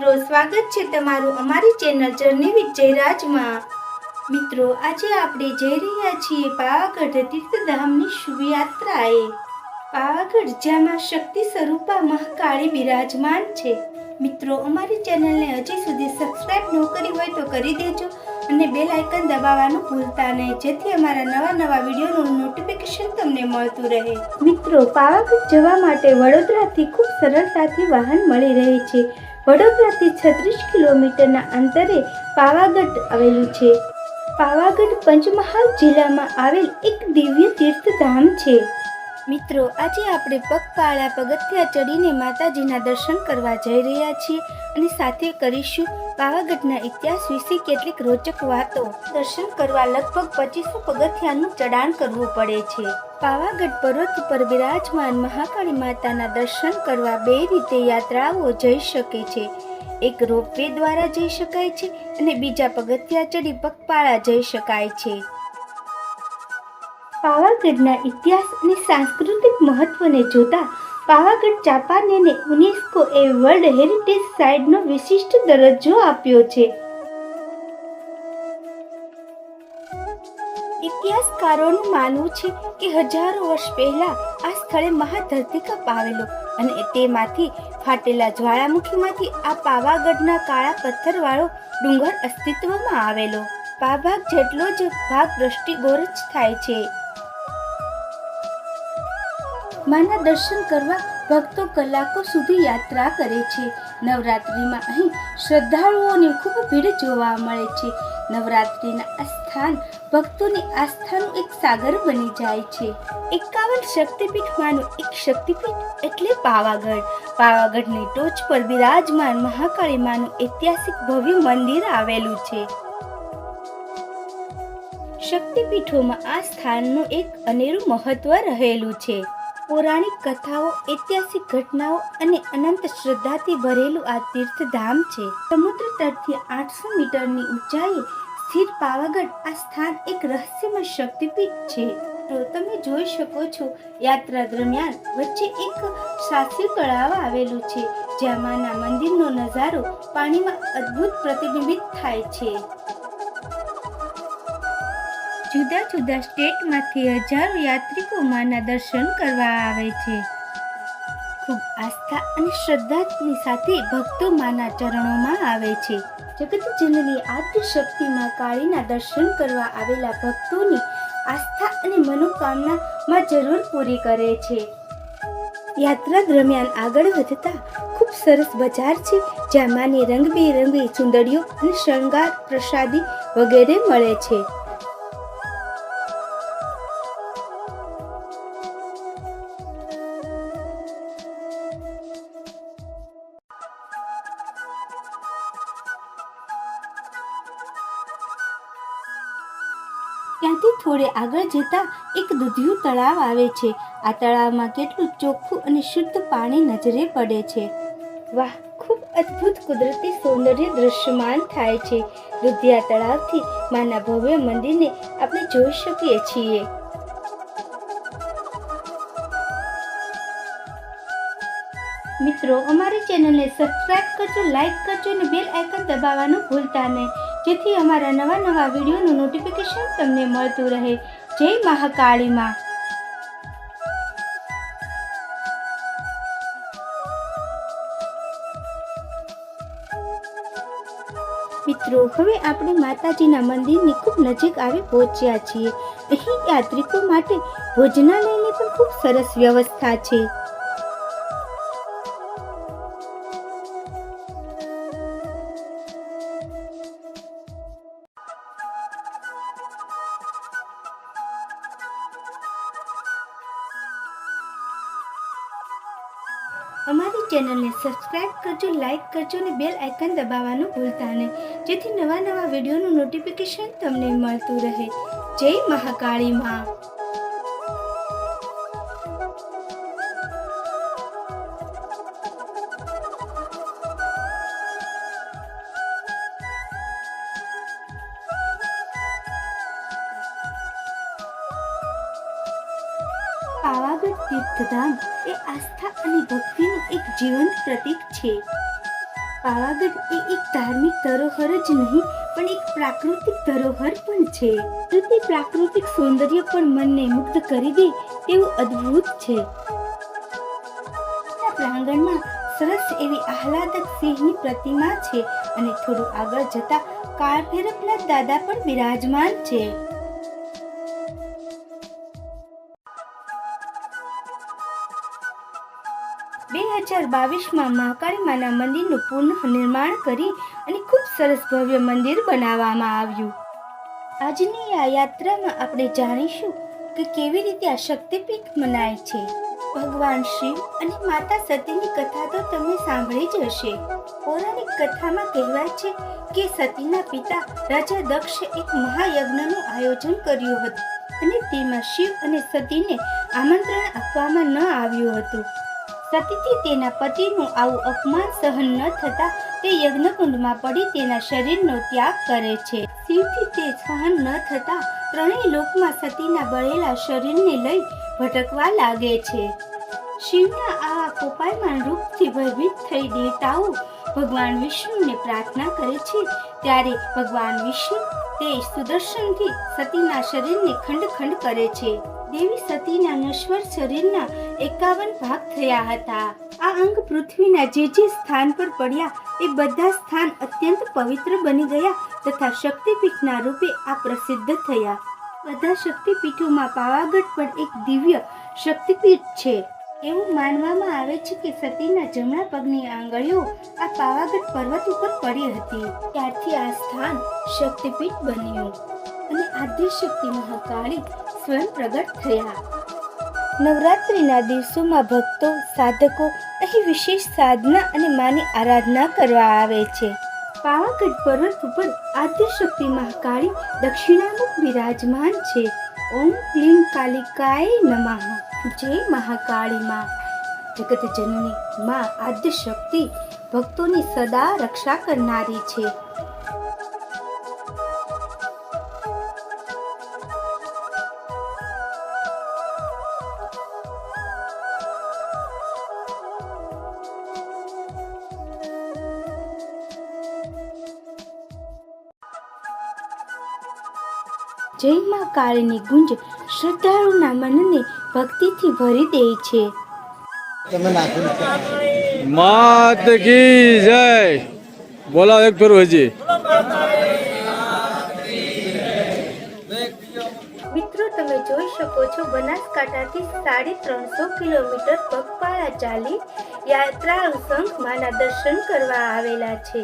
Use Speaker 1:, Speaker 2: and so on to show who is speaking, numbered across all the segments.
Speaker 1: મિત્રો, સ્વાગત છે તમારું અમારી ચેનલ જર્ની વિથ જયરાજમાં મિત્રો, આજે આપણે જઈ રહ્યા છીએ પાવાગઢ તીર્થધામની શુભયાત્રાએ. પાવાગઢ જ્યાં શક્તિ સ્વરૂપા મહાકાળી બિરાજમાન છે. મિત્રો, અમારી ચેનલને હજી સુધી સબસ્ક્રાઈબ ન કરી હોય તો કરી દેજો અને બેલ આઇકન દબાવવાનું ભૂલતા નહીં, જેથી અમારા નવા નવા વિડીયોનું નોટિફિકેશન તમને મળતું રહે. મિત્રો, પાવાગઢ જવા માટે વડોદરાથી ખૂબ સરળતાથી વાહન મળી રહે છે. વડોદરાથી છત્રીસ કિલોમીટરના અંતરે પાવાગઢ આવેલું છે. પાવાગઢ પંચમહાલ જિલ્લામાં આવેલ એક દિવ્ય તીર્થધામ છે. મિત્રો, આજે આપણે પગપાળા પગથિયા ચડીને માતાજીના દર્શન કરવા જઈ રહ્યા છીએ અને સાથે કરીશું પાવાગઢના ઇતિહાસ વિશે કેટલીક રોચક વાતો. દર્શન કરવા લગભગ પચીસો પગથિયાનું ચડાણ કરવું પડે છે. પાવાગઢ પર્વત ઉપર બિરાજમાન મહાકાળી માતાના દર્શન કરવા બે રીતે યાત્રાઓ જઈ શકે છે. એક રોપવે દ્વારા જઈ શકાય છે અને બીજા પગથિયા ચડી પગપાળા જઈ શકાય છે. પાવાગઢના ઇતિહાસ અને સાંસ્કૃતિક મહત્વને જોતા પાવાગઢ ચાંપાનેરને યુનેસ્કો એ વર્લ્ડ હેરિટેજ સાઇટનો વિશિષ્ટ દરજ્જો આપ્યો છે. ઇતિહાસકારોનું માનવું છે કે હજારો વર્ષ પહેલા આ સ્થળે મહાધરતીકપ આવેલો અને તેમાંથી ફાટેલા જ્વાળામુખીમાંથી આ પાવાગઢના કાળા પથ્થરવાળો ડુંગર અસ્તિત્વમાં આવેલો. પાભાગ જેટલો જ ભાગ દ્રષ્ટિગોચર થાય છે. માના દર્શન કરવા ભક્તો કલાકો સુધી યાત્રા કરે છે. નવરાત્રિમાં અહીં શ્રદ્ધાળુઓની ખૂબ ભીડ જોવા મળે છે. નવરાત્રિના આ સ્થાન ભક્તોની આસ્થાનું એક સાગર બની જાય છે. એકાવન શક્તિપીઠમાંનું એક શક્તિપીઠ એટલે પાવાગઢ. પાવાગઢની ટોચ પર બિરાજમાન મહાકાળી માનું ઐતિહાસિક ભવ્ય મંદિર આવેલું છે. શક્તિપીઠોમાં આ સ્થાનનું એક અનેરું મહત્વ રહેલું છે. પૌરાણિક કથાઓ, ઐતિહાસિક ઘટનાઓ અને અનંત શ્રદ્ધાથી ભરેલું આ તીર્થધામ છે. સમુદ્ર તટથી આઠસો મીટરની ઊંચાઈએ સ્થિર પાવાગઢ આ સ્થાન એક રહસ્યમય શક્તિપીઠ છે. તો તમે જોઈ શકો છો, યાત્રા દરમિયાન વચ્ચે એક સાસ્ય તળાવ આવેલું છે, જ્યાં માના મંદિરનો નજારો પાણીમાં અદ્ભુત પ્રતિબિંબિત થાય છે. જુદા જુદા સ્ટેટમાંથી હજારો યાત્રિકો માના દર્શન કરવા આવે છે. ખૂબ આસ્થા અને શ્રદ્ધાની સાથે ભક્તો માના ચરણોમાં આવે છે. જગત જનની આદ્ય શક્તિમાં કાળીના દર્શન કરવા આવેલા ભક્તોની આસ્થા અને મનોકામનામાં જરૂર પૂરી કરે છે. યાત્રા દરમિયાન આગળ વધતા ખૂબ સરસ બજાર છે, જ્યાં માની રંગબેરંગી ચુંદડીઓ અને શણગાર પ્રસાદી વગેરે મળે છે. ત્યાંથી થોડે આગળ જતા એક દૂધિયું તળાવ આવે છે. આ તળાવમાં કેટલું ચોખ્ખું અને શુદ્ધ પાણી નજરે પડે છે. વાહ, ખૂબ અદ્ભુત કુદરતી સૌંદર્ય દૃશ્યમાન થાય છે. દુધિયા તળાવથી માના ભવ્ય મંદિરને આપણે જોઈ શકીએ છીએ. મિત્રો, અમારી ચેનલને સબસ્ક્રાઇબ કરજો લાઈક કરજો અને બેલ આઇકન દબાવવાનું ભૂલતા નહીં. જેથી અમારા નવા નવા વિડીયોનું નોટિફિકેશન તમને મળતું રહે. જય મહાકાળી માં મિત્રો, હવે આપણે માતાજીના મંદિરની ખૂબ નજીક આવી પહોંચ્યા છીએ. અહીં યાત્રિકો માટે ભોજનાલયની પણ ખૂબ સરસ વ્યવસ્થા છે. ચેનલને સબસ્ક્રાઇબ કરજો, લાઇક કરજો અને બેલ આઇકન દબાવવાનું ભૂલતા નહીં. જેથી નવા નવા વિડીયોનું નોટિફિકેશન તમને મળતું રહે. જય મહાકાળી માં. પાવાગઢ તીર્થધામ એ આસ્થા અને ભક્તિનું એક જીવંત પ્રતીક છે. પાવાગઢ એ એક ધાર્મિક ધરોહર જ નહીં, પણ એક પ્રાકૃતિક ધરોહર પણ છે. તે પ્રાકૃતિક સૌંદર્ય પણ મનને મુક્ત કરી દે, તેવું અદ્ભુત છે. પ્રાંગણમાં સરસ એવી આહલાદક સિંહની પ્રતિમા છે અને થોડું આગળ જતા કાળ દાદા પણ બિરાજમાન છે. બે હજાર બાવીસમાં મહાકાળી માના મંદિરનું પુનઃ નિર્માણ કરી અને ખૂબ સરસ ભવ્ય મંદિર બનાવવામાં આવ્યું. આજની આ યાત્રામાં આપણે જાણીશું કે કેવી રીતે આ શક્તિપીઠ મનાય છે. ભગવાન શિવ અને માતા સતીની કથા તો તમે સાંભળી જ હશે. પૌરાણિક કથામાં કહેવાય છે કે સતીના પિતા રાજા દક્ષે એક મહાયજ્ઞનું આયોજન કર્યું હતું અને તેમાં શિવ અને સતીને આમંત્રણ આપવામાં ન આવ્યું હતું. સતીથી તેના પતિનું આવું અપમાન સહન ન થતા તે યજ્ઞકુંડમાં પડી તેના શરીરનો ત્યાગ કરે છે. શિવથી તે સહન ન થતા ત્રણેય લોકમાં સતીના બળેલા શરીરને લઈ ભટકવા લાગે છે. શિવના આવા કોપાયમાન રૂપથી ભયભીત થઈ દેવતાઓ ભગવાન વિષ્ણુને પ્રાર્થના કરે છે. ત્યારે ભગવાન વિષ્ણુ તે સુદર્શનથી સતીના શરીરને ખંડ ખંડ કરે છે. દેવી સતીના નશ્વર શરીરના એકાવન ભાગ થયા હતા. આ અંગ પૃથ્વીના જે જે સ્થાન પર પડ્યા એ બધા સ્થાન અત્યંત પવિત્ર બની ગયા તથા શક્તિપીઠના રૂપે આ પ્રસિદ્ધ થયા. બધા શક્તિપીઠોમાં પાવાગઢ પણ એક દિવ્ય શક્તિપીઠ છે. એવું માનવામાં આવે છે કે સતીના જમણા પગની આંગળીઓ આ પાવાગઢ પર્વત ઉપર પડી હતી. ત્યારથી આ સ્થાન શક્તિપીઠ બન્યું અને આદ્ય શક્તિ મહાકાળી સ્વયં પ્રગટ થયા. નવરાત્રિના દિવસોમાં ભક્તો, સાધકો અહીં વિશેષ સાધના અને માની આરાધના કરવા આવે છે. પાવાગઢ પર્વત ઉપર આદ્ય શક્તિ મહાકાળી દક્ષિણામુખ બિરાજમાન છે. ઓમ ક્લીમ કાલિકાય નમઃ. જય મહાકાળી માં જગત જનની માં આદ્ય શક્તિ ભક્તોની સદા રક્ષા કરનારી છે. જય માં કાળીની ગુંજ શ્રદ્ધાળુના મનને ભક્તિથી ભરી દે છે.
Speaker 2: માત કી જય. બોલાવ એક ફેરું હજી.
Speaker 1: મિત્રો તમે જોઈ શકો છો બનાસકાંઠાથી સાડી ત્રણસો કિલોમીટર પગપાળા ચાલી યાત્રાળુ સંઘ માના દર્શન કરવા આવેલા છે.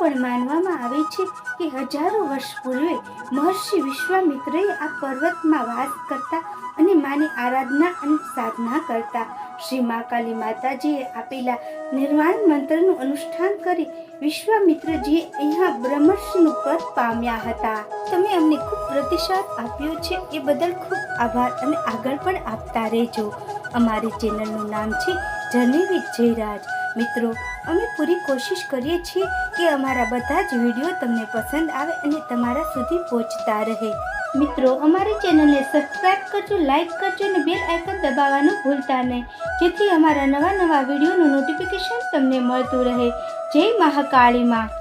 Speaker 1: પણ માનવામાં આવે છે કે હજારો વર્ષ પૂર્વે મહર્ષિ વિશ્વામિત્રએ આ પર્વતમાં વાસ કરતા અને માની આરાધના અને સાધના કરતા. શ્રી મહાકાલી માતાજીએ આપેલા નિર્વાણ મંત્રનું અનુષ્ઠાન કરી વિશ્વામિત્રજીએ અહીંયા બ્રહ્મર્ષિનું પદ પામ્યા હતા. તમે અમને ખૂબ પ્રતિસાદ આપ્યો છે, એ બદલ ખૂબ આભાર અને આગળ પણ આપતા રહેજો. અમારી ચેનલનું નામ છે જર્ની વિથ જયરાજ. મિત્રો અમે પૂરી કોશિશ કરીએ છીએ કે અમારા બધા જ વીડિયો તમને પસંદ આવે અને તમારા સુધી પહોંચતા રહે. મિત્રો, અમારી ચેનલને સબસ્ક્રાઇબ કરજો લાઇક કરજો અને બેલ આઇકન દબાવવાનું ભૂલતા નહીં. જેથી અમારા નવા નવા વિડીયોનું નોટિફિકેશન તમને મળતું રહે. જય મહાકાળી માં.